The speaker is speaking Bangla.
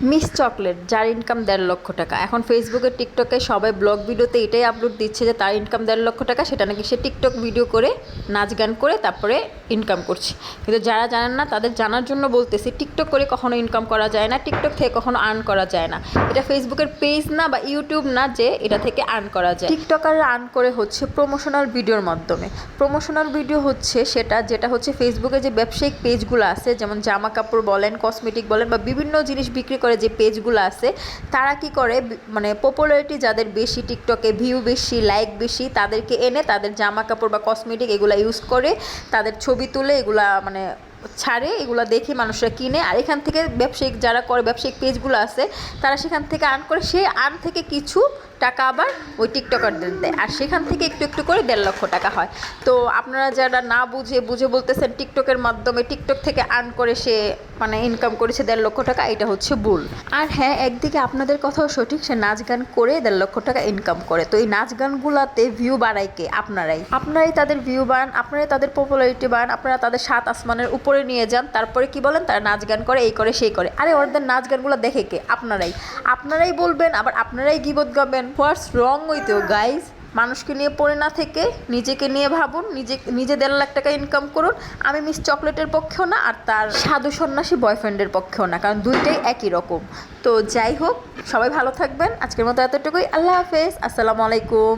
মিস চকলেট, যার ইনকাম দেড় লক্ষ টাকা। এখন ফেসবুকে টিকটকে সবাই ব্লগ ভিডিওতে এটাই আপলোড দিচ্ছে যে তার ইনকাম দেড় লক্ষ টাকা, সেটা নাকি সে টিকটক ভিডিও করে নাচ গান করে তারপরে ইনকাম করছে। কিন্তু যারা জানেন না, তাদের জানার জন্য বলতেছি টিকটক করে কখনো ইনকাম করা যায় না টিকটক থেকে কখনো আর্ন করা যায় না। এটা ফেসবুকের পেজ না বা ইউটিউব না যে এটা থেকে আর্ন করা যায়। টিকটকাররা আর্ন করে হচ্ছে প্রমোশনাল ভিডিওর মাধ্যমে। প্রমোশনাল ভিডিও হচ্ছে সেটা, যেটা হচ্ছে ফেসবুকে যে ব্যবসায়িক পেজগুলো আছে, যেমন জামা কাপড় বলেন কসমেটিক বলেন বা বিভিন্ন জিনিস বিক্রি করে যে পেজগুলো আছে, তারা কি করে? মানে পপুলারিটি যাদের বেশি টিকটকে ভিউ বেশি লাইক বেশি, তাদেরকে এনে তাদের জামা কাপড় বা কসমেটিক এগুলো ইউজ করে তাদের ছবি তুলে এগুলা মানে ছাড়ে, এগুলো দেখে মানুষরা কিনে। আর এখান থেকে ব্যবসায়িক যারা করে, ব্যবসায়িক পেজগুলো আছে, তারা সেখান থেকে আর্ন করে সেই আর্ন থেকে কিছু টাকা আবার ওই টিকটকারদের দেয়। আর সেখান থেকে একটু একটু করে দেড় লক্ষ টাকা হয়। তো আপনারা যারা না বুঝে বুঝে বলতেছেন টিকটকের মাধ্যমে, টিকটক থেকে আর্ন করে সে মানে ইনকাম করেছে দেড় লক্ষ টাকা, এটা হচ্ছে ভুল। আর হ্যাঁ একদিকে আপনাদের কথাও সঠিক, সে নাচ গান করে দেড় লক্ষ টাকা ইনকাম করে। তো এই নাচ গানগুলাতে ভিউ বাড়ায় কে? আপনারাই। আপনারাই তাদের ভিউ বাড়ান, আপনারাই তাদের পপুলারিটি বাড়ান, আপনারা তাদের সাত আসমানের উপরে নিয়ে যান, তারপরে কি বলেন? তারা নাচ গান করে, এই করে, সেই করে। আরে ওদের নাচ গানগুলো দেখে কে? আপনারাই। আপনারাই বলবেন, আবার আপনারাই গিবত গাবেন। What's wrong with you guys মানুষকে নিয়ে পড়ে না থেকে নিজেকে নিয়ে ভাবুন, নিজে নিজে দেড় লাখ টাকা ইনকাম করুন। আমি মিস চকলেটের পক্ষেও না আর তার সাধু সন্ন্যাসী বয়ফ্রেন্ডের পক্ষেও না, কারণ দুইটাই একই রকম। তো যাই হোক, সবাই ভালো থাকবেন। আজকের মতো এতটুকুই। আল্লাহ হাফেজ। আসসালামু আলাইকুম।